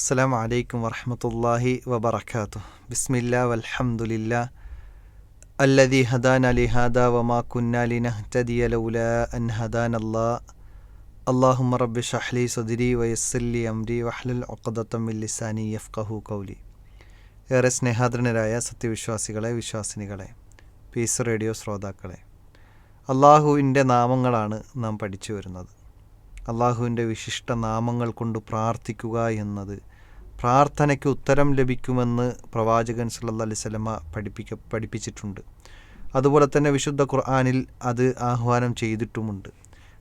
അസ്സാം വലൈക്കും വറഹമത്തല്ലാഹി വബർക്കാത്തു ബിസ്മില്ല വലഹമുല്ല അല്ലദി ഹദാൻ അലി ഹദ വമാ കുന്നാലി നഹ്തദിയ ലൗല അൻ ഹദാൻ അല്ലാ അള്ളാഹുമ റബ്ബി ഷഹ്ലി സുദിരി വയസ്സല്ലി അംരി വഹ്ലുൽ ഒക്കദത്തം ലിസാനി യഫ്കഹു കൗലി ഏറെ സ്നേഹാദരനരായ സത്യവിശ്വാസികളെ വിശ്വാസിനികളെ പീസ് റേഡിയോ ശ്രോതാക്കളെ അള്ളാഹുവിന്റെ നാമങ്ങളാണ് നാം പഠിച്ചു വരുന്നത്. അള്ളാഹുവിന്റെ വിശിഷ്ട നാമങ്ങൾ കൊണ്ട് പ്രാർത്ഥിക്കുക എന്നത് പ്രാർത്ഥനയ്ക്ക് ഉത്തരം ലഭിക്കുമെന്ന് പ്രവാചകൻ സല്ലല്ലാഹു അലൈഹി വസല്ലമ പഠിപ്പിക്ക പഠിപ്പിച്ചിട്ടുണ്ട്. അതുപോലെ തന്നെ വിശുദ്ധ ഖുർആാനിൽ അത് ആഹ്വാനം ചെയ്തിട്ടുമുണ്ട്.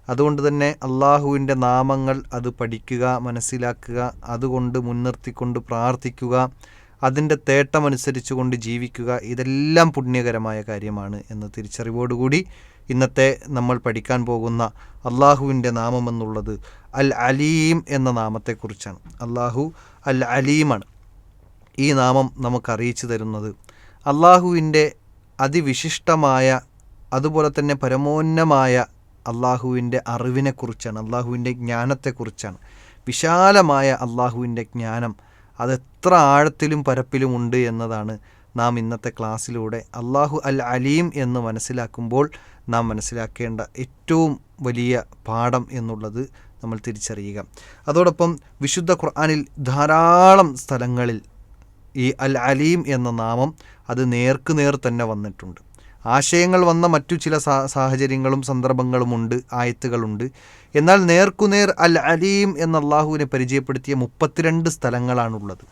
അതുകൊണ്ട് തന്നെ അള്ളാഹുവിന്റെ നാമങ്ങൾ അത് പഠിക്കുക മനസ്സിലാക്കുക അതുകൊണ്ട് മുൻനിർത്തിക്കൊണ്ട് പ്രാർത്ഥിക്കുക അതിന്റെ തേട്ടമനുസരിച്ച് കൊണ്ട് ജീവിക്കുക ഇതെല്ലാം പുണ്യകരമായ കാര്യമാണ് എന്ന തിരിച്ചറിവോടുകൂടി ഇന്നത്തെ നമ്മൾ പഠിക്കാൻ പോകുന്ന അള്ളാഹുവിന്റെ നാമമെന്നുള്ളത് അൽ അലീം എന്ന നാമത്തെക്കുറിച്ചാണ്. അള്ളാഹു അൽ അലീമാണ് ഈ നാമം നമുക്ക് അറിയിച്ചു തരുന്നത്. അള്ളാഹുവിന്റെ അതിവിശിഷ്ടമായ അതുപോലെ തന്നെ പരമോന്നമായ അള്ളാഹുവിന്റെ അറിവിനെക്കുറിച്ചാണ് അള്ളാഹുവിന്റെ ജ്ഞാനത്തെക്കുറിച്ചാണ്. വിശാലമായ അള്ളാഹുവിന്റെ ജ്ഞാനം അതെത്ര ആഴത്തിലും പരപ്പിലും ഉണ്ട് എന്നതാണ് നാം ഇന്നത്തെ ക്ലാസ്സിലൂടെ അള്ളാഹു അൽ അലീം എന്ന് മനസ്സിലാക്കുമ്പോൾ നാം മനസ്സിലാക്കേണ്ട ഏറ്റവും വലിയ പാഠം എന്നുള്ളത് നമ്മൾ തിരിച്ചറിയുക. അതോടൊപ്പം വിശുദ്ധ ഖുർആാനിൽ ധാരാളം സ്ഥലങ്ങളിൽ ഈ അൽ അലീം എന്ന നാമം അത് നേർക്കുനേർ തന്നെ വന്നിട്ടുണ്ട്. ആശയങ്ങൾ വന്ന മറ്റു ചില സാഹചര്യങ്ങളും സന്ദർഭങ്ങളുമുണ്ട് ആയത്തുകളുണ്ട്. എന്നാൽ നേർക്കുനേർ അൽ അലീം എന്ന അള്ളാഹുവിനെ പരിചയപ്പെടുത്തിയ മുപ്പത്തിരണ്ട് സ്ഥലങ്ങളാണുള്ളത്.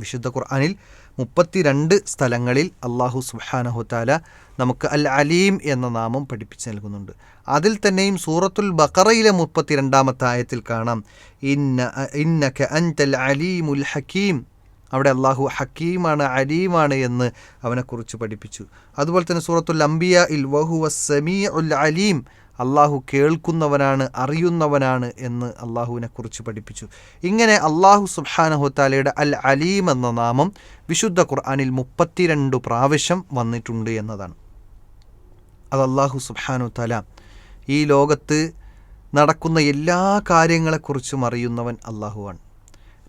വിശുദ്ധ ഖുർആാനിൽ മുപ്പത്തിരണ്ട് സ്ഥലങ്ങളിൽ അള്ളാഹു സുബാനഹുത്താല നമുക്ക് അൽ അലീം എന്ന നാമം പഠിപ്പിച്ചു നൽകുന്നുണ്ട്. അതിൽ തന്നെയും സൂറത്തുൽ ബക്കറയിലെ മുപ്പത്തിരണ്ടാമത്തെ ആയത്തിൽ കാണാം. ഇന്ന ഇന്നക അൻതൽ അലീമുൽ ഹക്കീം. അവിടെ അള്ളാഹു ഹക്കീമാണ് അലീമാണ് എന്ന് അവനെക്കുറിച്ച് പഠിപ്പിച്ചു. അതുപോലെ തന്നെ സൂറത്തുൽ അംബിയ ഇൽ വഹു വസ്സമീ ഉൽ അലീം. അള്ളാഹു കേൾക്കുന്നവനാണ് അറിയുന്നവനാണ് എന്ന് അള്ളാഹുവിനെ കുറിച്ച് പഠിപ്പിച്ചു. ഇങ്ങനെ അള്ളാഹു സുബാനഹുത്താലയുടെ അൽ അലീം എന്ന നാമം വിശുദ്ധ ഖുർആാനിൽ മുപ്പത്തിരണ്ട് പ്രാവശ്യം വന്നിട്ടുണ്ട് എന്നതാണ്. അത് അള്ളാഹു തല ഈ ലോകത്ത് നടക്കുന്ന എല്ലാ കാര്യങ്ങളെക്കുറിച്ചും അറിയുന്നവൻ അള്ളാഹുവാണ്.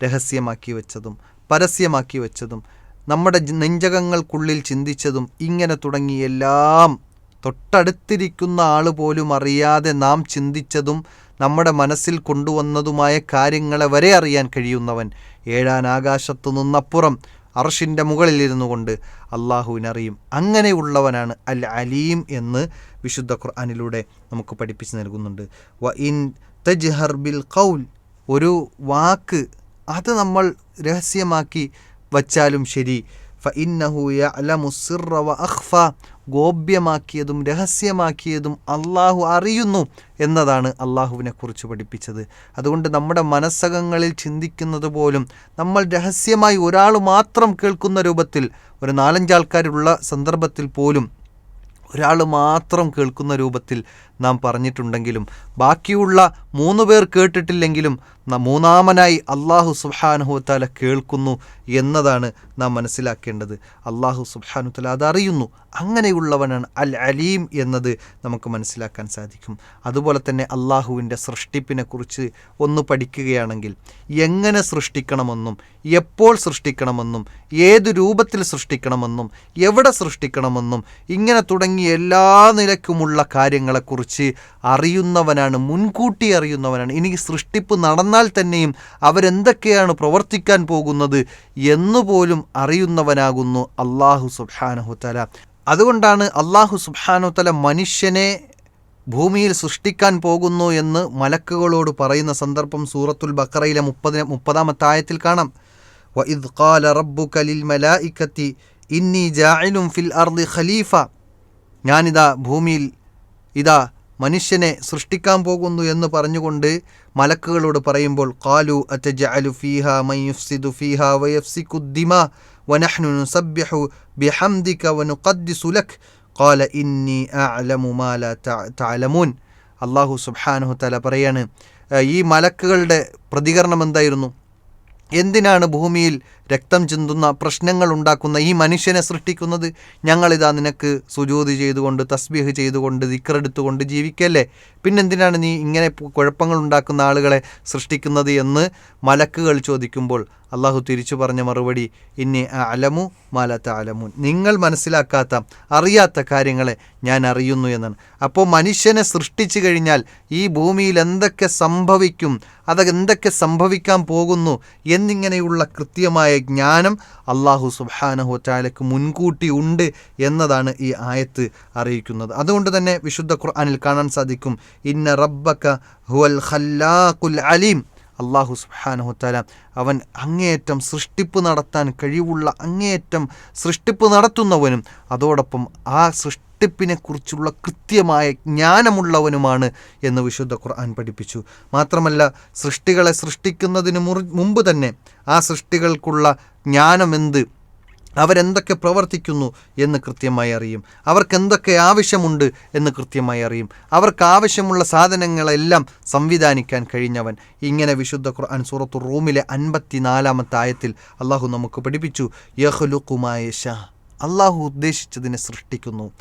രഹസ്യമാക്കി വെച്ചതും പരസ്യമാക്കി വെച്ചതും നമ്മുടെ നെഞ്ചകങ്ങൾക്കുള്ളിൽ ചിന്തിച്ചതും ഇങ്ങനെ തുടങ്ങി എല്ലാം തൊട്ടടുത്തിരിക്കുന്ന ആൾ പോലും അറിയാതെ നാം ചിന്തിച്ചതും നമ്മുടെ മനസ്സിൽ കൊണ്ടുവന്നതുമായ കാര്യങ്ങളെ വരെ അറിയാൻ കഴിയുന്നവൻ ഏഴാൻ ആകാശത്തു നിന്നപ്പുറം അർഷിന്റെ മുകളിലിരുന്നു കൊണ്ട് അള്ളാഹുവിനറിയും. അങ്ങനെയുള്ളവനാണ് അൽ അലീം എന്ന് വിശുദ്ധ ഖുർആാനിലൂടെ നമുക്ക് പഠിപ്പിച്ച് നൽകുന്നുണ്ട്. വ ഇൻ തജ്ഹർ ബിൽ കൗൽ ഒരു വാക്ക് അത് നമ്മൾ രഹസ്യമാക്കി വച്ചാലും ശരി. അഖ്ഫ. ഗോപ്യമാക്കിയതും രഹസ്യമാക്കിയതും അള്ളാഹു അറിയുന്നു എന്നതാണ് അള്ളാഹുവിനെ കുറിച്ച് പഠിപ്പിച്ചത്. അതുകൊണ്ട് നമ്മുടെ മനസ്സകങ്ങളിൽ ചിന്തിക്കുന്നത് പോലും നമ്മൾ രഹസ്യമായി ഒരാൾ മാത്രം കേൾക്കുന്ന രൂപത്തിൽ ഒരു നാലഞ്ചാൾക്കാരുള്ള സന്ദർഭത്തിൽ പോലും ഒരാൾ മാത്രം കേൾക്കുന്ന രൂപത്തിൽ നാം പറഞ്ഞിട്ടുണ്ടെങ്കിലും ബാക്കിയുള്ള മൂന്ന് പേർ കേട്ടിട്ടില്ലെങ്കിലും മൂന്നാമനായി അള്ളാഹു സുബാനുഹുത്താല കേൾക്കുന്നു എന്നതാണ് നാം മനസ്സിലാക്കേണ്ടത്. അള്ളാഹു സുബാനുത്തല അതറിയുന്നു അങ്ങനെയുള്ളവനാണ് അൽ അലീം എന്നത് നമുക്ക് മനസ്സിലാക്കാൻ സാധിക്കും. അതുപോലെ തന്നെ അള്ളാഹുവിന്റെ സൃഷ്ടിപ്പിനെ കുറിച്ച് ഒന്ന് പഠിക്കുകയാണെങ്കിൽ എങ്ങനെ സൃഷ്ടിക്കണമെന്നും എപ്പോൾ സൃഷ്ടിക്കണമെന്നും ഏത് രൂപത്തിൽ സൃഷ്ടിക്കണമെന്നും എവിടെ സൃഷ്ടിക്കണമെന്നും ഇങ്ങനെ തുടങ്ങിയ എല്ലാ നിലക്കുമുള്ള കാര്യങ്ങളെക്കുറിച്ച് അറിയുന്നവനാണ് മുൻകൂട്ടി അറിയുന്നവനാണ്. ഇനി സൃഷ്ടിപ്പ് നടന്നാൽ തന്നെയും അവരെന്തൊക്കെയാണ് പ്രവർത്തിക്കാൻ പോകുന്നത് എന്നുപോലും അറിയുന്നവനാകുന്നു അള്ളാഹു സുബാനഹുത്തല അതുകൊണ്ടാണ് അള്ളാഹു സുബാനുത്തല മനുഷ്യനെ ഭൂമിയിൽ സൃഷ്ടിക്കാൻ പോകുന്നു എന്ന് മലക്കുകളോട് പറയുന്ന സന്ദർഭം സൂറത്തുൽ ബക്കറയിലെ മുപ്പതിന് മുപ്പതാമത്തെ ആയത്തിൽ കാണാം. വഇദ് ഖാല റബ്ബു കലിൽ മലായിക്കത്തി ഇന്നി ജാഇലും ഫിൽ അർദ് ഖലീഫ. ഞാനിതാ ഭൂമിയിൽ ഇതാ മനുഷ്യനെ സൃഷ്ടിക്കാൻ പോകുന്നു എന്ന് പറഞ്ഞുകൊണ്ട് മലക്കുകളോട് പറയുമ്പോൾ കാലു അറ്റജഅലു ഫീഹ മയുഫ്സിദു ഫീഹ വയഫ്സിക്കുദ്ദിമ വനഹ്നു സബ്യഹു ബിഹംദിക വനുഖദ്ദിസു ലക്. ഖാല ഇന്നി അഅലമു മാ ലാ തഅലമൂൻ. അല്ലാഹു സുബ്ഹാനഹു തആല പറയാണ് ഈ മലക്കുകളുടെ പ്രതികരണം എന്തായിരുന്നു? എന്തിനാണ് ഭൂമിയിൽ രക്തം ചിന്തുന്ന പ്രശ്നങ്ങൾ ഉണ്ടാക്കുന്ന ഈ മനുഷ്യനെ സൃഷ്ടിക്കുന്നത് ഞങ്ങളിതാ നിനക്ക് സുജൂതി ചെയ്തുകൊണ്ട് തസ്ബീഹ് ചെയ്തുകൊണ്ട് ദിക്കറെടുത്തുകൊണ്ട് ജീവിക്കല്ലേ? പിന്നെന്തിനാണ് നീ ഇങ്ങനെ കുഴപ്പങ്ങൾ ഉണ്ടാക്കുന്ന ആളുകളെ സൃഷ്ടിക്കുന്നത് എന്ന് മലക്കുകൾ ചോദിക്കുമ്പോൾ അള്ളാഹു തിരിച്ചു പറഞ്ഞ മറുപടി ഇനി അലമു മാലത്ത അലമു നിങ്ങൾ മനസ്സിലാക്കാത്ത അറിയാത്ത കാര്യങ്ങളെ ഞാൻ അറിയുന്നു എന്നാണ്. അപ്പോൾ മനുഷ്യനെ സൃഷ്ടിച്ചു കഴിഞ്ഞാൽ ഈ ഭൂമിയിൽ എന്തൊക്കെ സംഭവിക്കും അത് എന്തൊക്കെ സംഭവിക്കാൻ പോകുന്നു എന്നിങ്ങനെയുള്ള കൃത്യമായ ജ്ഞാനം അള്ളാഹു സുബാനഹു ചാലക്ക് മുൻകൂട്ടി ഉണ്ട് എന്നതാണ് ഈ ആയത്ത് അറിയിക്കുന്നത്. അതുകൊണ്ട് തന്നെ വിശുദ്ധ ഖുർആാനിൽ കാണാൻ സാധിക്കും ഇന്ന റബ്ബക്ക ഹുവൽ ഖല്ലാഖുൽ അലീം. അള്ളാഹു സുബാനഹുത്താല അവൻ അങ്ങേയറ്റം സൃഷ്ടിപ്പ് നടത്താൻ കഴിവുള്ള അങ്ങേയറ്റം സൃഷ്ടിപ്പ് നടത്തുന്നവനും അതോടൊപ്പം ആ സൃഷ്ടിപ്പിനെ കുറിച്ചുള്ള കൃത്യമായ ജ്ഞാനമുള്ളവനുമാണ് എന്ന് വിശുദ്ധ ഖുർആൻ പഠിപ്പിച്ചു. മാത്രമല്ല സൃഷ്ടികളെ സൃഷ്ടിക്കുന്നതിന് മുമ്പ് തന്നെ ആ സൃഷ്ടികൾക്കുള്ള ജ്ഞാനമെന്ത്? അവരെന്തൊക്കെ പ്രവർത്തിക്കുന്നു എന്ന് കൃത്യമായി അറിയും. അവർക്ക് എന്തൊക്കെ ആവശ്യമുണ്ട് എന്ന് കൃത്യമായി അറിയും. അവർക്ക് ആവശ്യമുള്ള സാധനങ്ങളെല്ലാം സംവിധാനിക്കാൻ കഴിഞ്ഞവൻ. ഇങ്ങനെ വിശുദ്ധ ഖുർആൻ സൂറത്തു റൂമിലെ അൻപത്തിനാലാമത്തെ ആയത്തിൽ അള്ളാഹു നമുക്ക് പഠിപ്പിച്ചു. യഹ്ലുക്കുമായ ഷാ അള്ളാഹു ഉദ്ദേശിച്ചതിനെ സൃഷ്ടിക്കുന്നു.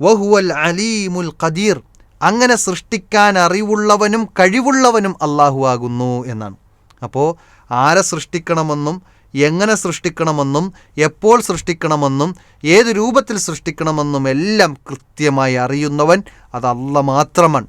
വഹുവൽ അലീമുൽ ഖദീർ. അങ്ങനെ സൃഷ്ടിക്കാൻ അറിവുള്ളവനും കഴിവുള്ളവനും അള്ളാഹു ആകുന്നു എന്നാണ്. അപ്പോൾ ആരെ സൃഷ്ടിക്കണമെന്നും എങ്ങനെ സൃഷ്ടിക്കണമെന്നും എപ്പോൾ സൃഷ്ടിക്കണമെന്നും ഏത് രൂപത്തിൽ സൃഷ്ടിക്കണമെന്നും എല്ലാം കൃത്യമായി അറിയുന്നവൻ അത് മാത്രമാണ്.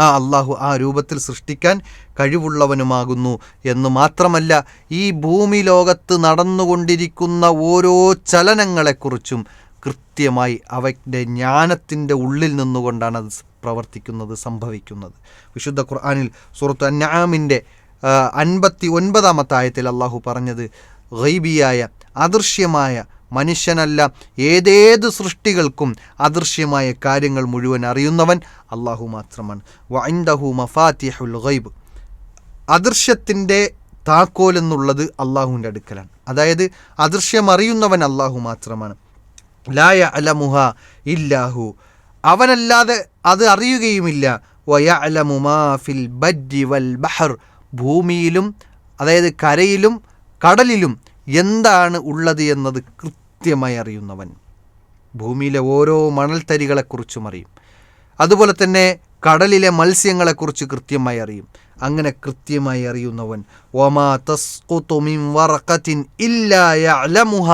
ആ അള്ളാഹു ആ രൂപത്തിൽ സൃഷ്ടിക്കാൻ കഴിവുള്ളവനുമാകുന്നു എന്ന് മാത്രമല്ല ഈ ഭൂമി ലോകത്ത് നടന്നുകൊണ്ടിരിക്കുന്ന ഓരോ ചലനങ്ങളെക്കുറിച്ചും കൃത്യമായി അവന്റെ ജ്ഞാനത്തിന്റെ ഉള്ളിൽ നിന്നുകൊണ്ടാണ് അത് പ്രവർത്തിക്കുന്നത് സംഭവിക്കുന്നത്. വിശുദ്ധ ഖുർആാനിൽ സുഹൃത്ത് അന്നാമിന്റെ അൻപത്തി ഒൻപതാമത്തെ ആയത്തിൽ അള്ളാഹു പറഞ്ഞത് ഗൈബിയായ അദൃശ്യമായ മനുഷ്യനല്ല ഏതേത് സൃഷ്ടികൾക്കും അദൃശ്യമായ കാര്യങ്ങൾ മുഴുവൻ അറിയുന്നവൻ അള്ളാഹു മാത്രമാണ്. വൈന്ദഹു മഫാത്തിഹുൽ ഗൈബ്. അദൃശ്യത്തിന്റെ താക്കോൽ എന്നുള്ളത് അള്ളാഹുവിന്റെ അടുക്കലാണ്. അതായത് അദൃശ്യം അറിയുന്നവൻ അള്ളാഹു മാത്രമാണ്. ലായ അലമുഹ ഇല്ലാഹു. അവനല്ലാതെ അത് അറിയുകയുമില്ല. വയ അലമുമാ ഫിൽ ബജ്ജി വൽ ബഹർ. ഭൂമിയിലും അതായത് കരയിലും കടലിലും എന്താണ് ഉള്ളത് എന്നത് കൃത്യമായി അറിയുന്നവൻ. ഭൂമിയിലെ ഓരോ മണൽത്തരികളെക്കുറിച്ചും അറിയും. അതുപോലെ തന്നെ കടലിലെ മത്സ്യങ്ങളെക്കുറിച്ച് കൃത്യമായി അറിയും. അങ്ങനെ കൃത്യമായി അറിയുന്നവൻ ഒമാ തസ്കുത്തുമിൻ വറക്കത്തിൻ ഇല്ലായ അലമുഹ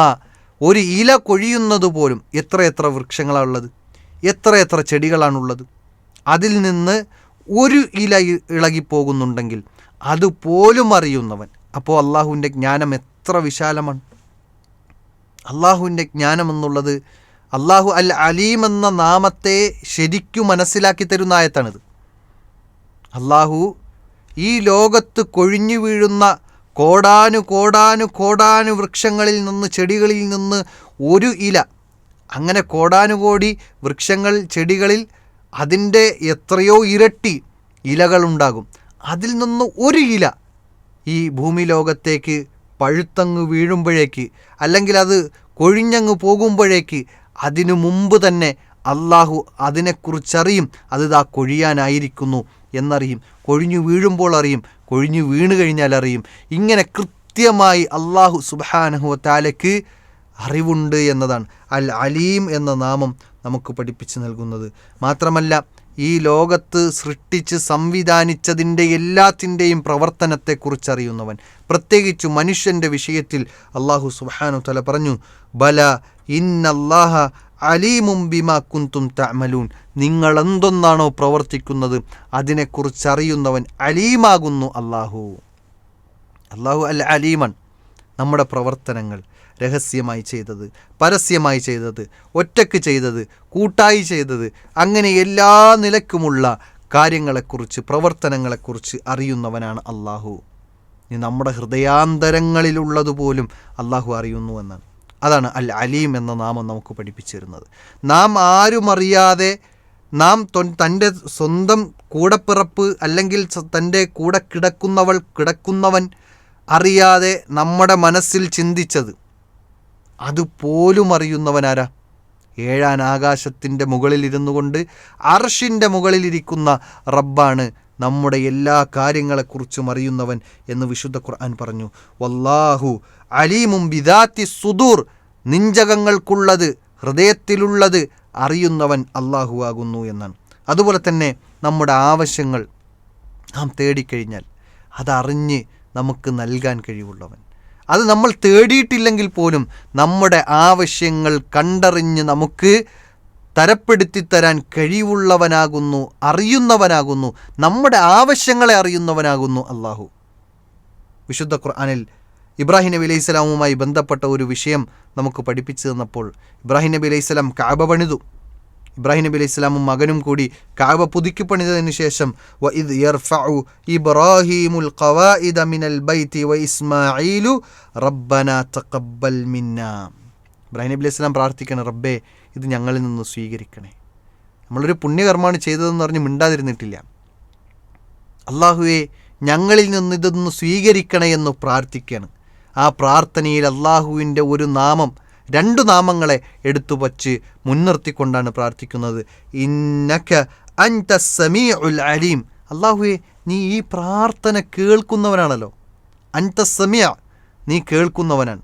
ഒരു ഇല കൊഴിയുന്നത് പോലും എത്രയെത്ര വൃക്ഷങ്ങളാണുള്ളത് എത്രയെത്ര ചെടികളാണുള്ളത്. അതിൽ നിന്ന് ഒരു ഇല ഇളകിപ്പോകുന്നുണ്ടെങ്കിൽ അതുപോലും അറിയുന്നവൻ. അപ്പോൾ അള്ളാഹുവിന്റെ ജ്ഞാനം എത്ര വിശാലമാണ്. അള്ളാഹുവിന്റെ ജ്ഞാനം എന്നുള്ളത് അള്ളാഹു അൽ അലീം എന്ന നാമത്തെ ശരിക്കും മനസ്സിലാക്കി തരുന്ന ആയത്താണിത്. അള്ളാഹു ഈ ലോകത്ത് കൊഴിഞ്ഞു വീഴുന്ന കോടാനു കോടാനു കോടാനു വൃക്ഷങ്ങളിൽ നിന്ന് ചെടികളിൽ നിന്ന് ഒരു ഇല അങ്ങനെ കോടാനുകോടി വൃക്ഷങ്ങൾ ചെടികളിൽ അതിന്റെ എത്രയോ ഇരട്ടി ഇലകളുണ്ടാകും. അതിൽ നിന്ന് ഒരു ഇല ഈ ഭൂമി ലോകത്തേക്ക് പഴുത്തങ്ങ് വീഴുമ്പോഴേക്ക് അല്ലെങ്കിൽ അത് കൊഴിഞ്ഞങ്ങ് പോകുമ്പോഴേക്ക് അതിനു മുമ്പ് തന്നെ അള്ളാഹു അതിനെക്കുറിച്ചറിയും. അത് ഇതാ കൊഴിയാനായിരിക്കുന്നു എന്നറിയും. കൊഴിഞ്ഞു വീഴുമ്പോൾ അറിയും. കൊഴിഞ്ഞു വീണ് കഴിഞ്ഞാൽ അറിയും. ഇങ്ങനെ കൃത്യമായി അള്ളാഹു സുബാനഹു താലയ്ക്ക് അറിവുണ്ട് എന്നതാണ്. അൽ അലീം എന്ന നാമം നമുക്ക് പഠിപ്പിച്ച് നൽകുന്നത്. മാത്രമല്ല ഈ ലോകത്ത് സൃഷ്ടിച്ച് സംവിധാനിച്ചതിന്റെ എല്ലാത്തിന്റെയും പ്രവർത്തനത്തെക്കുറിച്ചറിയുന്നവൻ. പ്രത്യേകിച്ച് മനുഷ്യന്റെ വിഷയത്തിൽ അള്ളാഹു സുബാനു തല പറഞ്ഞു ബല ഇന്നല്ലാഹ അലീമും ബിമാ കുന്തും തമലൂൻ നിങ്ങൾ എന്തൊന്നാണോ പ്രവർത്തിക്കുന്നത് അതിനെക്കുറിച്ചറിയുന്നവൻ അലീമാകുന്നു അള്ളാഹു. അള്ളാഹു അൽ അലീമൻ നമ്മുടെ പ്രവർത്തനങ്ങൾ. രഹസ്യമായി ചെയ്തത് പരസ്യമായി ചെയ്തത് ഒറ്റയ്ക്ക് ചെയ്തത് കൂട്ടായി ചെയ്തത്. അങ്ങനെ എല്ലാ നിലക്കുമുള്ള കാര്യങ്ങളെക്കുറിച്ച് പ്രവർത്തനങ്ങളെക്കുറിച്ച് അറിയുന്നവനാണ് അള്ളാഹു നമ്മുടെ ഹൃദയാന്തരങ്ങളിലുള്ളതുപോലും അള്ളാഹു അറിയുന്നു എന്നാണ്. അതാണ് അൽ അലീം എന്ന നാമം നമുക്ക് പഠിപ്പിച്ചു തരുന്നത് നാം ആരും അറിയാതെ നാം തന്റെ സ്വന്തം കൂടപ്പിറപ്പ് അല്ലെങ്കിൽ തന്റെ കൂടെ കിടക്കുന്നവൾ കിടക്കുന്നവൻ അറിയാതെ നമ്മുടെ മനസ്സിൽ ചിന്തിച്ചത് അതുപോലും അറിയുന്നവനാരാ ഏഴാൻ ആകാശത്തിന്റെ മുകളിലിരുന്നു കൊണ്ട് അർഷിന്റെ മുകളിലിരിക്കുന്ന റബ്ബാണ് നമ്മുടെ എല്ലാ കാര്യങ്ങളെക്കുറിച്ചും അറിയുന്നവൻ എന്ന് വിശുദ്ധ ഖുർആൻ പറഞ്ഞു. വല്ലാഹു അലീമും ബിദാത്തി സുദൂർ നിഞ്ചകങ്ങൾക്കുള്ളത് ഹൃദയത്തിലുള്ളത് അറിയുന്നവൻ അള്ളാഹു ആകുന്നു എന്നാണ്. അതുപോലെ തന്നെ നമ്മുടെ ആവശ്യങ്ങൾ നാം തേടിക്കഴിഞ്ഞാൽ അതറിഞ്ഞ് നമുക്ക് നൽകാൻ കഴിവുള്ളവൻ. അത് നമ്മൾ തേടിയിട്ടില്ലെങ്കിൽ പോലും നമ്മുടെ ആവശ്യങ്ങൾ കണ്ടറിഞ്ഞ് നമുക്ക് തരപ്പെടുത്തി തരാൻ കഴിവുള്ളവനാകുന്നു അറിയുന്നവനാകുന്നു നമ്മുടെ ആവശ്യങ്ങളെ അറിയുന്നവനാകുന്നു അള്ളാഹു വിശുദ്ധ ഖുർആാനിൽ ഇബ്രാഹിം നബി അലൈഹി സ്വലാമുമായി ബന്ധപ്പെട്ട ഒരു വിഷയം നമുക്ക് പഠിപ്പിച്ചു തന്നപ്പോൾ ഇബ്രാഹിം നബി അലൈഹി സ്വലാം കാബ പണിതു. ഇബ്രാഹിം നബി അലൈഹി ഇസ്ലാമും മകനും കൂടി കാവ പുതുക്കി പണിതതിനു ശേഷം വ യർഫഉ ഇബ്രാഹിമുൽ ഖവാഇദ മിനൽ ബൈതി വ ഇസ്മാഈലു റബ്ബന തഖബ്ബൽ മിന്നാ. ഇബ്രാഹിം നബി അലൈഹി സ്വലാം പ്രാർത്ഥിക്കണം റബ്ബേ ഇത് ഞങ്ങളിൽ നിന്ന് സ്വീകരിക്കണേ. നമ്മളൊരു പുണ്യകർമ്മമാണ് ചെയ്തതെന്ന് പറഞ്ഞ് മിണ്ടാതിരുന്നിട്ടില്ല. അള്ളാഹുവെ ഞങ്ങളിൽ നിന്ന് ഇതൊന്ന് സ്വീകരിക്കണേ എന്ന് പ്രാർത്ഥിക്കുകയാണ് ആ പ്രാർത്ഥനയിൽ അള്ളാഹുവിന്റെ ഒരു നാമം രണ്ടു നാമങ്ങളെ എടുത്തു വച്ച് മുൻനിർത്തിക്കൊണ്ടാണ് പ്രാർത്ഥിക്കുന്നത്. ഇന്നക്ക അൻത ഉൽ അലീം. അള്ളാഹുവെ നീ ഈ പ്രാർത്ഥന കേൾക്കുന്നവനാണല്ലോ. അൻത നീ കേൾക്കുന്നവനാണ്.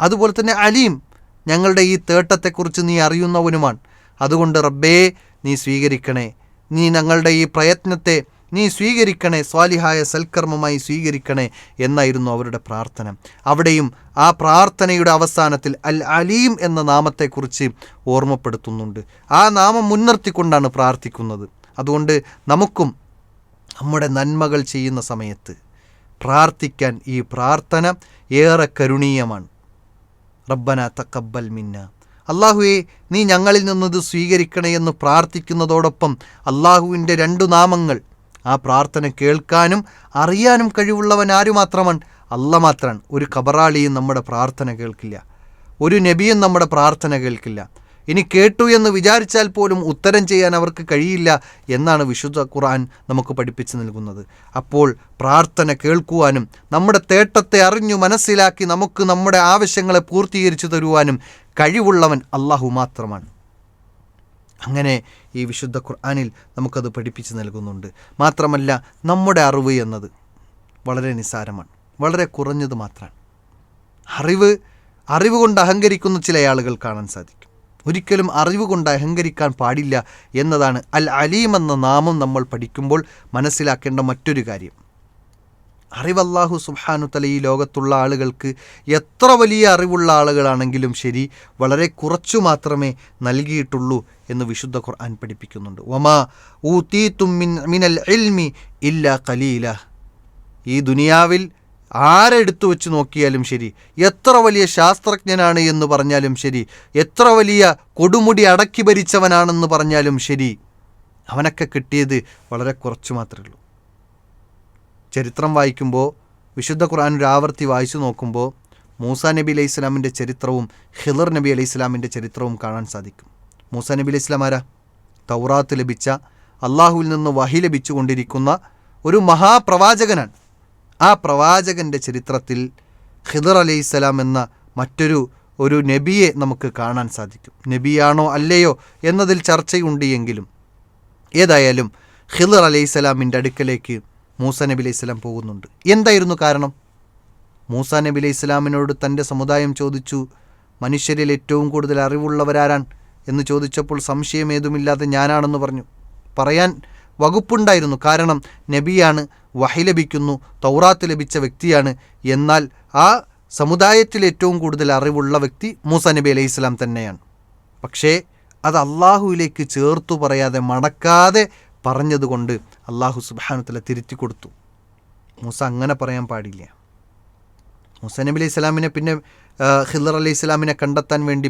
അതുപോലെ തന്നെ അലീം ഞങ്ങളുടെ ഈ തേട്ടത്തെക്കുറിച്ച് നീ അറിയുന്നവനുമാണ്. അതുകൊണ്ട് റബ്ബേ നീ സ്വീകരിക്കണേ. നീ ഞങ്ങളുടെ ഈ പ്രയത്നത്തെ നീ സ്വീകരിക്കണേ സ്വാലിഹായ സൽക്കർമ്മമായി സ്വീകരിക്കണേ എന്നായിരുന്നു അവരുടെ പ്രാർത്ഥന. അവിടെയും ആ പ്രാർത്ഥനയുടെ അവസാനത്തിൽ അൽ അലീം എന്ന നാമത്തെക്കുറിച്ച് ഓർമ്മപ്പെടുത്തുന്നുണ്ട്. ആ നാമം മുൻനിർത്തിക്കൊണ്ടാണ് പ്രാർത്ഥിക്കുന്നത്. അതുകൊണ്ട് നമുക്കും നമ്മുടെ നന്മകൾ ചെയ്യുന്ന സമയത്ത് പ്രാർത്ഥിക്കാൻ ഈ പ്രാർത്ഥന ഏറെ കരുണീയമാണ്. റബ്ബന തക്കബ്ബൽ മിന്ന. അള്ളാഹുവെ നീ ഞങ്ങളിൽ നിന്നത് സ്വീകരിക്കണേ എന്ന് പ്രാർത്ഥിക്കുന്നതോടൊപ്പം അള്ളാഹുവിന്റെ രണ്ടു നാമങ്ങൾ ആ പ്രാർത്ഥന കേൾക്കാനും അറിയാനും കഴിവുള്ളവൻ ആരു മാത്രമാണ് അല്ല മാത്രമാണ് ഒരു കബറാളിയും നമ്മുടെ പ്രാർത്ഥന കേൾക്കില്ല. ഒരു നബിയും നമ്മുടെ പ്രാർത്ഥന കേൾക്കില്ല. ഇനി കേട്ടു എന്ന് വിചാരിച്ചാൽ പോലും ഉത്തരം ചെയ്യാൻ അവർക്ക് കഴിയില്ല എന്നാണ് വിശുദ്ധ ഖുർആൻ നമുക്ക് പഠിപ്പിച്ചു നൽകുന്നത്. അപ്പോൾ പ്രാർത്ഥന കേൾക്കുവാനും നമ്മുടെ തേട്ടത്തെ അറിഞ്ഞു മനസ്സിലാക്കി നമുക്ക് നമ്മുടെ ആവശ്യങ്ങളെ പൂർത്തീകരിച്ചു തരുവാനും കഴിവുള്ളവൻ അള്ളാഹു മാത്രമാണ്. അങ്ങനെ ഈ വിശുദ്ധ ഖുർആാനിൽ നമുക്കത് പഠിപ്പിച്ച് നൽകുന്നുണ്ട്. മാത്രമല്ല നമ്മുടെ അറിവ് എന്നത് വളരെ നിസ്സാരമാണ്. വളരെ കുറഞ്ഞത് മാത്രമാണ്. അറിവ് അറിവ് കൊണ്ട് അഹങ്കരിക്കുന്ന ചില ആളുകൾ കാണാൻ സാധിക്കും. ഒരിക്കലും അറിവ് കൊണ്ട് അഹങ്കരിക്കാൻ പാടില്ല എന്നതാണ് അൽ അലീം എന്ന നാമം നമ്മൾ പഠിക്കുമ്പോൾ മനസ്സിലാക്കേണ്ട മറ്റൊരു കാര്യം. അറിവല്ലാഹു സുബ്ഹാനു തല ഈ ലോകത്തുള്ള ആളുകൾക്ക് എത്ര വലിയ അറിവുള്ള ആളുകളാണെങ്കിലും ശരി വളരെ കുറച്ചു മാത്രമേ നൽകിയിട്ടുള്ളൂ എന്ന് വിശുദ്ധ ഖുർആൻ പഠിപ്പിക്കുന്നുണ്ട്. വമാ ഊത്തീത്തും തുമ്മിൻ മിനൽ എൽമി ഇല്ല കലീല ഈ ദുനിയാവിൽ ആരെടുത്തു വെച്ച് നോക്കിയാലും ശരി എത്ര വലിയ ശാസ്ത്രജ്ഞനാണ് എന്ന് പറഞ്ഞാലും ശരി എത്ര വലിയ കൊടുമുടി അടക്കി ഭരിച്ചവനാണെന്ന് പറഞ്ഞാലും ശരി അവനൊക്കെ കിട്ടിയത് വളരെ കുറച്ചു മാത്രമേ ഉള്ളൂ. ചരിത്രം വായിക്കുമ്പോൾ വിശുദ്ധ ഖുർആൻ ഒരു ആവർത്തി വായിച്ചു നോക്കുമ്പോൾ മൂസ നബി അലൈഹി സ്വലാമിന്റെ ചരിത്രവും ഹിലർ നബി അലൈഹി സ്വലാമിന്റെ ചരിത്രവും കാണാൻ സാധിക്കും. മൂസ നബി അലൈഹി ഇസ്ലാം ആരാ? തൗറാത്ത് ലഭിച്ച അള്ളാഹുവിൽ നിന്ന് വഹി ലഭിച്ചുകൊണ്ടിരിക്കുന്ന ഒരു മഹാപ്രവാചകനാണ്. ആ പ്രവാചകന്റെ ചരിത്രത്തിൽ ഹിദർ അലൈഹി സ്വലാം എന്ന മറ്റൊരു ഒരു നബിയെ നമുക്ക് കാണാൻ സാധിക്കും. നബിയാണോ അല്ലയോ എന്നതിൽ ചർച്ചയുണ്ട് എങ്കിലും ഏതായാലും ഹിദർ അലൈഹി സ്വലാമിന്റെ അടുക്കലേക്ക് മൂസ നബി അലൈഹി സ്വലാം പോകുന്നുണ്ട്. എന്തായിരുന്നു കാരണം? മൂസ നബി അലൈഹി സ്വലാമിനോട് തന്റെ സമുദായം ചോദിച്ചു മനുഷ്യരിൽ ഏറ്റവും കൂടുതൽ അറിവുള്ളവരാരാൻ എന്ന് ചോദിച്ചപ്പോൾ സംശയം ഏതുമില്ലാതെ ഞാനാണെന്ന് പറഞ്ഞു. പറയാൻ വകുപ്പുണ്ടായിരുന്നു. കാരണം നബിയാണ് വഹി ലഭിക്കുന്നു തൗറാത്ത് ലഭിച്ച വ്യക്തിയാണ്. എന്നാൽ ആ സമുദായത്തിൽ ഏറ്റവും കൂടുതൽ അറിവുള്ള വ്യക്തി മൂസ നബി അലൈഹി സ്വലാം തന്നെയാണ്. പക്ഷേ അത് അള്ളാഹുവിലേക്ക് ചേർത്തു പറയാതെ മടക്കാതെ പറഞ്ഞതുകൊണ്ട് അള്ളാഹു സുബാനുത്തല തിരുത്തി കൊടുത്തു. മൂസ അങ്ങനെ പറയാൻ പാടില്ല. മൂസ നബി അലൈഹി സ്വലാമിനെ പിന്നെ ഹിദർ അലൈഹി സ്വലാമിനെ കണ്ടെത്താൻ വേണ്ടി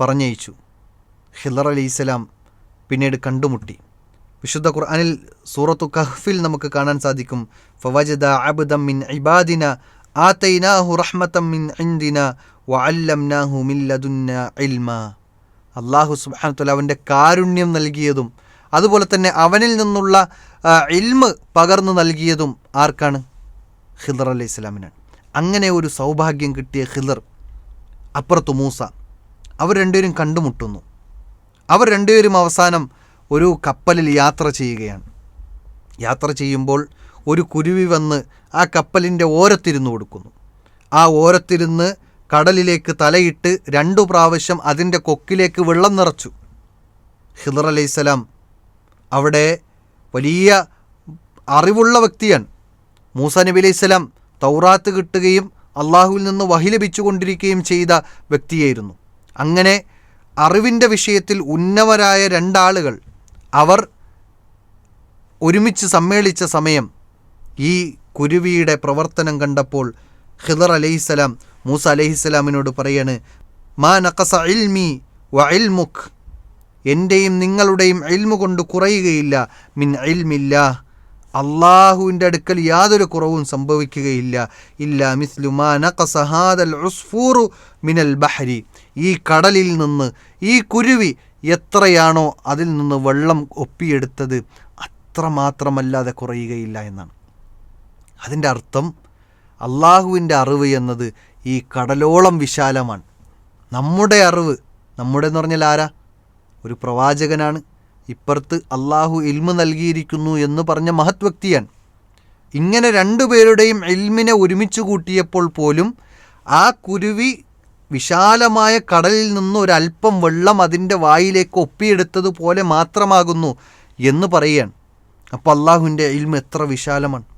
പറഞ്ഞയച്ചു. ഹിദർ അലൈഹി സ്വലാം പിന്നീട് കണ്ടുമുട്ടി. വിശുദ്ധ ഖുർആനിൽ സൂറത്തു കഹ്ഫിൽ നമുക്ക് കാണാൻ സാധിക്കും. ഫവജദ അബ്ദം മിൻ ഇബാദിന ആതൈനാഹു റഹ്മത്തം മിൻ ഇൻദിന വഅല്ലംനാഹു മിൻ ലദുന്ന ഇൽമ. അള്ളാഹു സുബ്ഹാനഹു വതആല അവന്റെ കാരുണ്യം നൽകിയതും അതുപോലെ തന്നെ അവനിൽ നിന്നുള്ള ഇൽമ് പകർന്നു നൽകിയതും ആർക്കാണ്? ഖിദർ അലി ഇസ്ലാമിനാണ് അങ്ങനെ ഒരു സൗഭാഗ്യം കിട്ടിയ ഖിദർ അപ്പുറത്ത് മൂസ. അവർ രണ്ടുപേരും കണ്ടുമുട്ടുന്നു. അവർ രണ്ടുപേരും അവസാനം ഒരു കപ്പലിൽ യാത്ര ചെയ്യുകയാണ്. യാത്ര ചെയ്യുമ്പോൾ ഒരു കുരുവി വന്ന് ആ കപ്പലിന്റെ ഓരത്തിരുന്ന് കൊടുക്കുന്നു. ആ ഓരത്തിരുന്ന് കടലിലേക്ക് തലയിട്ട് രണ്ടു പ്രാവശ്യം അതിന്റെ കൊക്കിലേക്ക് വെള്ളം നിറച്ചു. ഹിദർ അലൈഹിസ്സലാം അവിടെ വലിയ അറിവുള്ള വ്യക്തിയാണ്. മൂസ നബി അലൈഹി സ്വലാം തൗറാത്ത് കിട്ടുകയും അള്ളാഹുവിൽ നിന്ന് വഹി ലഭിച്ചുകൊണ്ടിരിക്കുകയും ചെയ്ത വ്യക്തിയായിരുന്നു. അങ്ങനെ അറിവിന്റെ വിഷയത്തിൽ ഉന്നവരായ രണ്ടാളുകൾ അവർ ഒരുമിച്ച് സമ്മേളിച്ച സമയം ഈ കുരുവിയുടെ പ്രവർത്തനം കണ്ടപ്പോൾ ഖിദർ അലൈഹിസ്സലാം മൂസ അലൈഹിസ്സലാമിനോട് പറയാണ് മാ നഖസ ഇൽമി വ ഇൽമുഖ് എന്റെയും നിങ്ങളുടെയും ഇൽമു കൊണ്ട് കുറയുകയില്ല. മിൻ ഇൽമില്ല. അള്ളാഹുവിന്റെ അടുക്കൽ യാതൊരു കുറവും സംഭവിക്കുകയില്ല. ഇല്ല മിസ്ലുമാ നഖസ ഹാദൽ ഉസ്ഫൂറു മിനൽ ബഹരി. ഈ കടലിൽ നിന്ന് ഈ കുരുവി എത്രയാണോ അതിൽ നിന്ന് വെള്ളം ഒപ്പിയെടുത്തത് അത്ര മാത്രമല്ലാതെ കുറയുകയില്ല എന്നാണ്. അതിന്റെ അർത്ഥം അള്ളാഹുവിന്റെ അറിവ് എന്നത് ഈ കടലോളം വിശാലമാണ്. നമ്മുടെ അറിവ് നമ്മുടെ എന്ന് പറഞ്ഞാൽ ആരാ? ഒരു പ്രവാചകനാണ്. ഇപ്പുറത്ത് അള്ളാഹു ഇൽമ് നൽകിയിരിക്കുന്നു എന്ന് പറഞ്ഞ മഹത് വ്യക്തിയാണ് ഇങ്ങനെ രണ്ടുപേരുടെയും ഇൽമിനെ ഒരുമിച്ച് കൂട്ടിയപ്പോൾ പോലും ആ കുരുവി വിശാലമായ കടലിൽ നിന്ന് ഒരല്പം വെള്ളം അതിന്റെ വായിലേക്ക് ഒപ്പിയെടുത്തതുപോലെ മാത്രമാകുന്നു എന്ന് പറയുകയാണ്. അപ്പോൾ അള്ളാഹുവിന്റെ ഇൽമ എത്ര വിശാലമാണ്.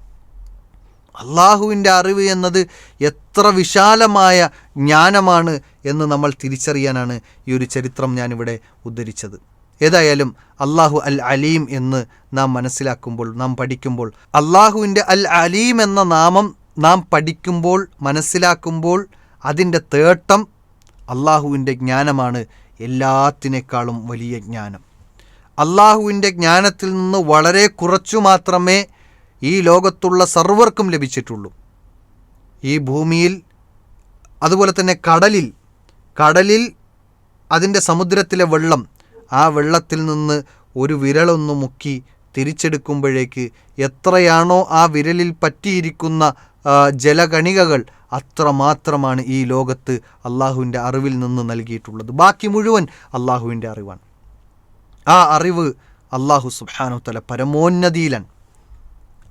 അള്ളാഹുവിന്റെ അറിവ് എന്നത് എത്ര വിശാലമായ ജ്ഞാനമാണ് എന്ന് നമ്മൾ തിരിച്ചറിയാനാണ് ഈ ഒരു ചരിത്രം ഞാനിവിടെ ഉദ്ധരിച്ചത്. ഏതായാലും അള്ളാഹു അൽ അലീം എന്ന് നാം മനസ്സിലാക്കുമ്പോൾ നാം പഠിക്കുമ്പോൾ അള്ളാഹുവിന്റെ അൽ അലീം എന്ന നാമം നാം പഠിക്കുമ്പോൾ മനസ്സിലാക്കുമ്പോൾ അതിന്റെ തേട്ടം അള്ളാഹുവിന്റെ ജ്ഞാനമാണ് എല്ലാത്തിനേക്കാളും വലിയ ജ്ഞാനം. അള്ളാഹുവിന്റെ ജ്ഞാനത്തിൽ നിന്ന് വളരെ കുറച്ചു മാത്രമേ ഈ ലോകത്തുള്ള സർവർക്കും ലഭിച്ചിട്ടുള്ളൂ. ഈ ഭൂമിയിൽ അതുപോലെ തന്നെ കടലിൽ കടലിൽ അതിന്റെ സമുദ്രത്തിലെ വെള്ളം ആ വെള്ളത്തിൽ നിന്ന് ഒരു വിരലൊന്ന് മുക്കി തിരിച്ചെടുക്കുമ്പോഴേക്ക് എത്രയാണോ ആ വിരലിൽ പറ്റിയിരിക്കുന്ന ജലകണികകൾ അത്രമാത്രമാണ് ഈ ലോകത്ത് അള്ളാഹുവിന്റെ അറിവിൽ നിന്ന് നൽകിയിട്ടുള്ളത്. ബാക്കി മുഴുവൻ അള്ളാഹുവിന്റെ അറിവാണ്. ആ അറിവ് അള്ളാഹു സുബ്ഹാനഹു തല പരമോന്നതിയിലാണ്.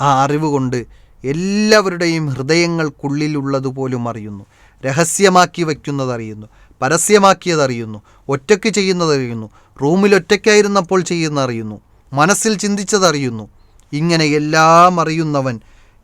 ആ അറിവ് കൊണ്ട് എല്ലാവരുടെയും ഹൃദയങ്ങൾക്കുള്ളിലുള്ളതുപോലും അറിയുന്നു. രഹസ്യമാക്കി വയ്ക്കുന്നതറിയുന്നു. പരസ്യമാക്കിയതറിയുന്നു. ഒറ്റയ്ക്ക് ചെയ്യുന്നതറിയുന്നു. റൂമിൽ ഒറ്റയ്ക്കായിരുന്നപ്പോൾ ചെയ്യുന്ന അറിയുന്നു മനസ്സിൽ ചിന്തിച്ചതറിയുന്നു. ഇങ്ങനെ എല്ലാം അറിയുന്നവൻ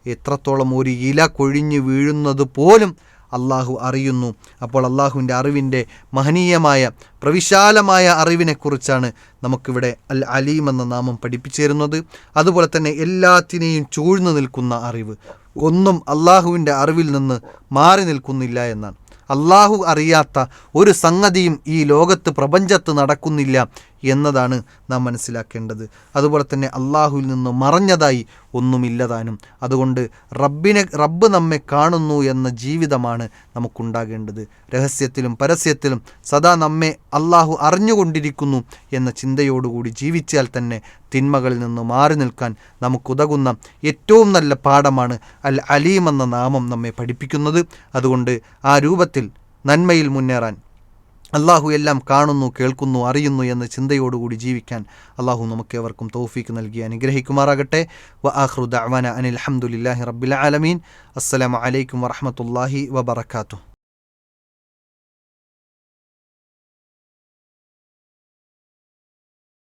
എത്രത്തോളം ഒരു ഇല കൊഴിഞ്ഞു വീഴുന്നത് പോലും അള്ളാഹു അറിയുന്നു. അപ്പോൾ അള്ളാഹുവിന്റെ അറിവിന്റെ മഹനീയമായ പ്രവിശാലമായ അറിവിനെക്കുറിച്ചാണ് നമുക്കിവിടെ അൽ അലീം എന്ന നാമം പഠിപ്പിച്ചു തരുന്നത്. അതുപോലെ തന്നെ എല്ലാത്തിനെയും ചൂഴ്ന്നു നിൽക്കുന്ന അറിവ്. ഒന്നും അള്ളാഹുവിന്റെ അറിവിൽ നിന്ന് മാറി നിൽക്കുന്നില്ല എന്നാണ്. അള്ളാഹു അറിയാത്ത ഒരു സംഗതിയും ഈ ലോകത്ത് പ്രപഞ്ചത്ത് നടക്കുന്നില്ല എന്നതാണ് നാം മനസ്സിലാക്കേണ്ടത്. അതുപോലെ തന്നെ അള്ളാഹുവിൽ നിന്ന് മറഞ്ഞതായി ഒന്നുമില്ലതാനും അതുകൊണ്ട് റബ്ബിനെ റബ്ബ് നമ്മെ കാണുന്നു എന്ന ജീവിതമാണ് നമുക്കുണ്ടാകേണ്ടത്. രഹസ്യത്തിലും പരസ്യത്തിലും സദാ നമ്മെ അള്ളാഹു അറിഞ്ഞുകൊണ്ടിരിക്കുന്നു എന്ന ചിന്തയോടുകൂടി ജീവിച്ചാൽ തന്നെ തിന്മകളിൽ നിന്ന് മാറി നിൽക്കാൻ നമുക്കുതകുന്ന ഏറ്റവും നല്ല പാഠമാണ് അൽ അലീം എന്ന നാമം നമ്മെ പഠിപ്പിക്കുന്നത്. അതുകൊണ്ട് ആ രൂപത്തിൽ നന്മയിൽ മുന്നേറാൻ അള്ളാഹു എല്ലാം കാണുന്നു കേൾക്കുന്നു അറിയുന്നു എന്ന ചിന്തയോടുകൂടി ജീവിക്കാൻ അള്ളാഹു നമുക്ക് നമുക്കേവർക്കും തൗഫീക്ക് നൽകി അനുഗ്രഹിക്കുമാറാകട്ടെ. വ ആഹ്റുദ് ദഅവാന അനിൽ അഹമ്മദുല്ലാഹി റബ്ബിൽ ആലമീൻ. അസ്സലാമു അലൈക്കും വറഹമത്തല്ലാഹി വബർക്കാത്തു